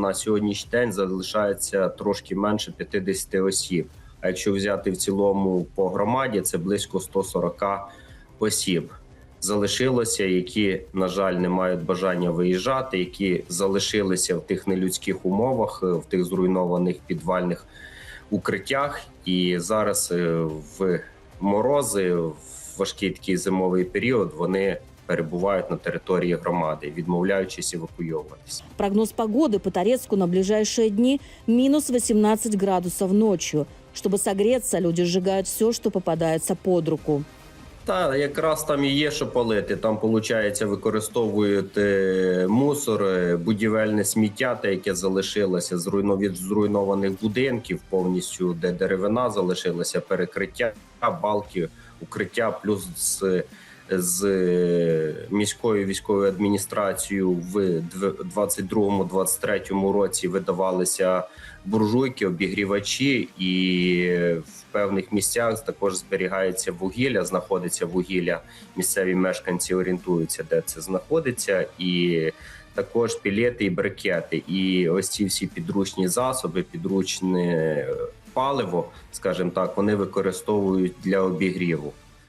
на сьогоднішній день залишається трошки менше 50 осіб. А якщо взяти в цілому по громаді, це близько 140 осіб. Залишилося, які, на жаль, не мають бажання виїжджати, які залишилися в тих нелюдських умовах, е, в тих зруйнованих підвальних укриттях. І зараз е, в морози, в важкий такий зимовий період, вони перебувають на території громади, відмовляючись евакуйовуватися. Прогноз погоды по Торецку на ближайшие дни – минус 18 градусов ночью. Чтобы согреться, люди сжигают все, что попадается под руку. Та якраз там і є, що палити. Там, виходить, використовують е, мусор, е, будівельне сміття, те, яке залишилося зруйно- від зруйнованих будинків, повністю де деревина залишилася, перекриття, балки, укриття, плюс з, з е, міською військовою адміністрацією в дв- 22-23 році видавалися буржуйки, обігрівачі, і в певних місцях також зберігається вугілля, знаходиться вугілля. Місцеві мешканці орієнтуються, де це знаходиться, і також пілети і брикети. І ось ці всі підручні засоби, підручне паливо, скажімо так, вони використовують для обігріву.